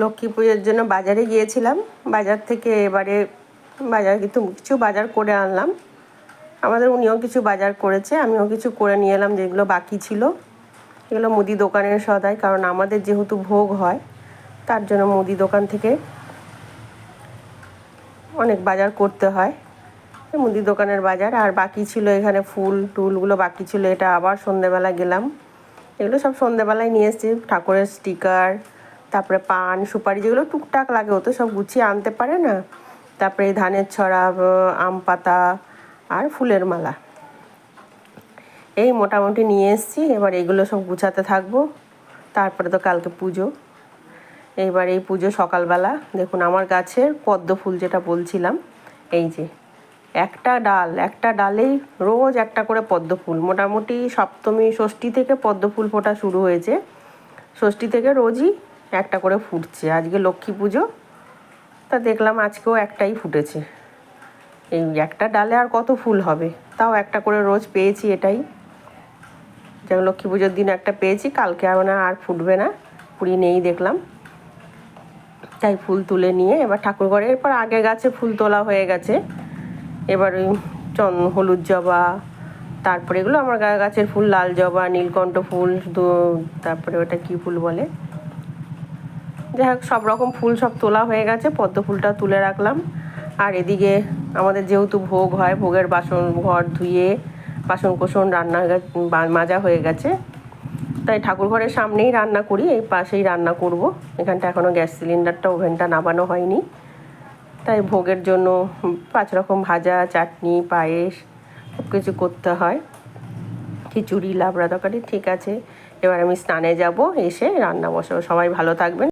লক্ষ্মী পুজোর জন্য বাজারে গিয়েছিলাম। বাজার থেকে এবারে বাজার কিন্তু কিছু বাজার করে আনলাম। আমাদের উনিও কিছু বাজার করেছে, আমিও কিছু করে নিয়ে এলাম যেগুলো বাকি ছিল। এগুলো মুদি দোকানের সদাই, কারণ আমাদের যেহেতু ভোগ হয়, তার জন্য মুদি দোকান থেকে অনেক বাজার করতে হয়। মুদি দোকানের বাজার, আর বাকি ছিল এখানে ফুল টুলগুলো বাকি ছিল, এটা আবার সন্ধেবেলা গেলাম। এগুলো সব সন্ধেবেলায় নিয়ে এসেছি, ঠাকুরের স্টিকার তারপরে পান, সুপারি যেগুলো টুকটাক লাগে ওতো সব গুছিয়ে আনতে পারে না। তারপরে ধানের ছড়া আম পাতা আর ফুলের মালা। এই মোটামুটি নিয়ে এসেছি, এবার এগুলো সব গুছাতে থাকব। তারপরে তো কালকে পুজো। এইবার এই পুজো সকালবেলা, দেখুন আমার গাছের পদ্ম ফুল যেটা বলছিলাম, এই যে, একটা ডাল, একটা ডালেই রোজ একটা করে পদ্ম ফুল। মোটামুটি সপ্তমী, ষষ্ঠী থেকে পদ্ম ফুল ফোটা শুরু হয়েছে। ষষ্ঠী থেকে রোজই একটা করে ফুটছে। আজকে লক্ষ্মী পুজো, তা দেখলাম আজকেও একটাই ফুটেছে। এই একটা ডালে আর কত ফুল হবে? তাও একটা করে রোজ পেয়েছি এটাই। যেমন লক্ষ্মী পুজোর দিন একটা পেয়েছি, কালকে আর না আর ফুটবে না। কুড়ি নেই দেখলাম। তাই ফুল তুলে নিয়ে এবার ঠাকুর ঘরে, এরপর আগে গাছে ফুল তোলা হয়ে গেছে। এবার ওই চন, হলুদ জবা, তারপরে এগুলো আমার গাছের ফুল, লাল জবা, নীলকণ্ঠ ফুল তারপরে ওটা কি ফুল বলে? যাই হোক, সব রকম ফুল সব তোলা হয়ে গেছে, পদ্ম ফুলটা তুলে রাখলাম। আর এদিকে আমাদের যেহেতু ভোগ হয়, ভোগের বাসন, ঘর ধুয়ে বাসন কোসন রান্না মাজা হয়ে গেছে। তাই ঠাকুর ঘরের সামনেই রান্না করি, এই পাশেই রান্না করব। এখানটা এখনও গ্যাস সিলিন্ডারটা, ওভেনটা নামানো হয়নি। তাই ভোগের জন্য পাঁচ রকম ভাজা, চাটনি, পায়েস সব কিছু করতে হয়। খিচুড়ি, লাবড়া তরকারি, ঠিক আছে। এবার আমি স্নানে যাব, এসে রান্না বসাবো। সবাই ভালো থাকবেন।